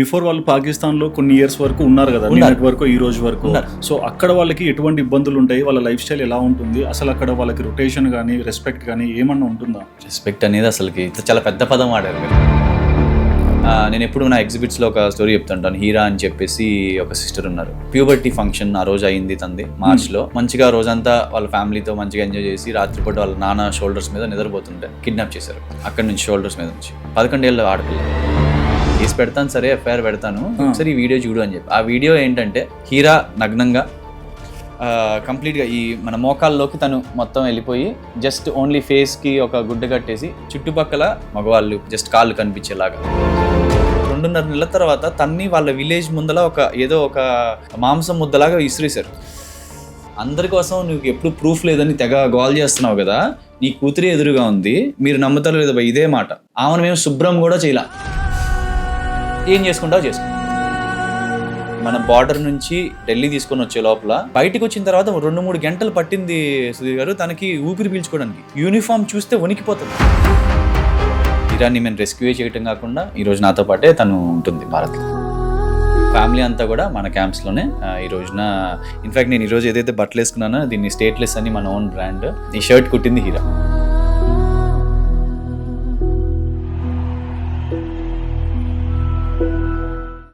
Before వాళ్ళు పాకిస్తాన్లో కొన్ని ఇయర్స్ వరకు ఉన్నారు కదా. నిన్నటి వరకు ఈ రోజు వరకు. సో అక్కడ వాళ్ళకి ఎటువంటి ఇబ్బందులు ఉంటాయి? వాళ్ళ లైఫ్ స్టైల్ ఎలా ఉంటుంది? అసలు అక్కడ వాళ్ళకి రొటేషన్ కానీ రెస్పెక్ట్ కానీ ఏమన్నా ఉంటుందా? రెస్పెక్ట్ అనేది అసలుకి చాలా పెద్ద పదం వాడారు మీరు. ఆ, నేను ఎప్పుడు నా ఎగ్జిబిట్స్లో ఒక స్టోరీ చెప్తుంటాను. హీరా అని చెప్పేసి ఒక సిస్టర్ ఉన్నారు. ప్యూబర్టీ ఫంక్షన్ ఆ రోజు అయింది తంది మార్చ్లో. మంచిగా రోజంతా వాళ్ళ ఫ్యామిలీతో మంచిగా ఎంజాయ్ చేసి రాత్రిపూట వాళ్ళ నాన్న షోల్డర్స్ మీద నిద్రపోతుంటే కిడ్నాప్ చేశారు. అక్కడ నుంచి షోల్డర్స్ మీద నుంచి. పదకొండేళ్ళ ఆడపిల్ల. కేసు పెడతాను సరే ఎఫ్ఐఆర్ పెడతాను. ఒకసారి ఈ వీడియో చూడు అని చెప్పి. ఆ వీడియో ఏంటంటే హీరా నగ్నంగా కంప్లీట్గా ఈ మన మోకాల్లోకి తను మొత్తం వెళ్ళిపోయి జస్ట్ ఓన్లీ ఫేస్కి ఒక గుడ్డ కట్టేసి చుట్టుపక్కల మగవాళ్ళు జస్ట్ కాళ్ళు కనిపించేలాగా. రెండున్నర నెలల తర్వాత తన్ని వాళ్ళ విలేజ్ ముందల ఒక ఏదో ఒక మాంసం ముద్దలాగా విసిరేశారు. అందరి కోసం నువ్వు ఎప్పుడు ప్రూఫ్ లేదని తెగ గోల్ చేస్తున్నావు కదా నీ కూతురి ఎదురుగా ఉంది మీరు నమ్ముతారో లేదో ఇదే మాట. ఆమెను మేము శుభ్రం కూడా చేయలా. ఏం చేసుకుంటావు చేసుకో. మన బార్డర్ నుంచి ఢిల్లీ తీసుకొని వచ్చే లోపల బయటికి వచ్చిన తర్వాత రెండు మూడు గంటలు పట్టింది సుధీర్ గారు తనకి ఊపిరి పీల్చుకోవడానికి. యూనిఫామ్ చూస్తే వణికిపోతుంది. ఇరాన్ని మేము రెస్క్యూ చేయటం కాకుండా ఈరోజు నాతో పాటే తను ఉంటుంది భారత్లో. ఫ్యామిలీ అంతా కూడా మన క్యాంప్స్లోనే ఈ రోజున ఇన్ఫాక్ట్ నేను ఈరోజు ఏదైతే బట్టలు వేసుకున్నానో దీన్ని స్టేట్లెస్ అని మన ఓన్ బ్రాండ్ ఈ షర్ట్ కుట్టింది హీరా.